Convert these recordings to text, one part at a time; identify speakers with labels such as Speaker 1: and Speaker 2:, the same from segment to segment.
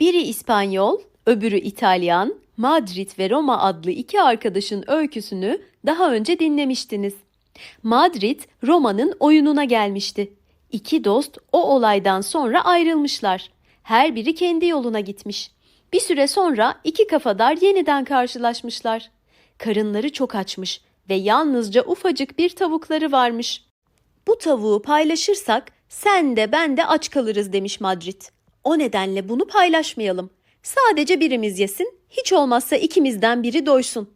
Speaker 1: Biri İspanyol, öbürü İtalyan, Madrid ve Roma adlı iki arkadaşın öyküsünü daha önce dinlemiştiniz. Madrid, Roma'nın oyununa gelmişti. İki dost o olaydan sonra ayrılmışlar. Her biri kendi yoluna gitmiş. Bir süre sonra iki kafadar yeniden karşılaşmışlar. Karınları çok açmış ve yalnızca ufacık bir tavukları varmış. Bu tavuğu paylaşırsak sen de ben de aç kalırız demiş Madrid. O nedenle bunu paylaşmayalım. Sadece birimiz yesin, hiç olmazsa ikimizden biri doysun.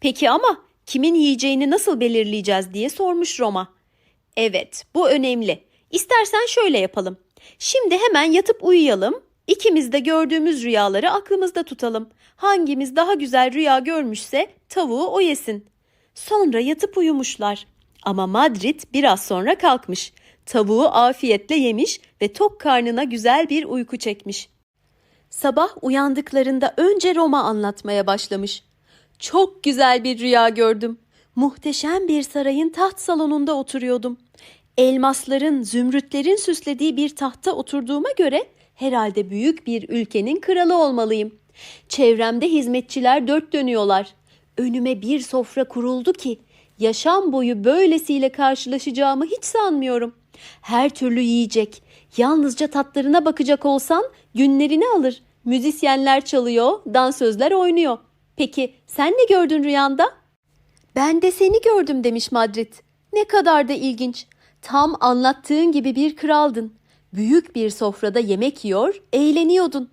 Speaker 1: Peki ama kimin yiyeceğini nasıl belirleyeceğiz diye sormuş Roma. Evet, bu önemli. İstersen şöyle yapalım. Şimdi hemen yatıp uyuyalım. İkimiz de gördüğümüz rüyaları aklımızda tutalım. Hangimiz daha güzel rüya görmüşse tavuğu o yesin. Sonra yatıp uyumuşlar. Ama Madrid biraz sonra kalkmış. Tavuğu afiyetle yemiş ve tok karnına güzel bir uyku çekmiş. Sabah uyandıklarında önce Roma anlatmaya başlamış. Çok güzel bir rüya gördüm. Muhteşem bir sarayın taht salonunda oturuyordum. Elmasların, zümrütlerin süslediği bir tahta oturduğuma göre herhalde büyük bir ülkenin kralı olmalıyım. Çevremde hizmetçiler dört dönüyorlar. Önüme bir sofra kuruldu ki yaşam boyu böylesiyle karşılaşacağımı hiç sanmıyorum. Her türlü yiyecek. Yalnızca tatlarına bakacak olsan günlerini alır. Müzisyenler çalıyor, dansözler oynuyor. Peki sen ne gördün rüyanda? Ben de seni gördüm demiş Madrid. Ne kadar da ilginç. Tam anlattığın gibi bir kraldın. Büyük bir sofrada yemek yiyor, eğleniyordun.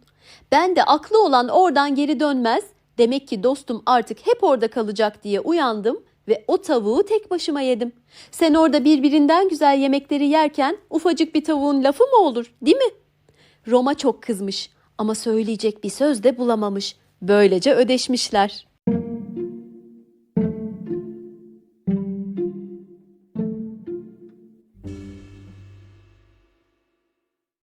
Speaker 1: Ben de aklı olan oradan geri dönmez. Demek ki dostum artık hep orada kalacak diye uyandım ve o tavuğu tek başıma yedim. Sen orada birbirinden güzel yemekleri yerken ufacık bir tavuğun lafı mı olur, değil mi? Roma çok kızmış ama söyleyecek bir söz de bulamamış. Böylece ödeşmişler.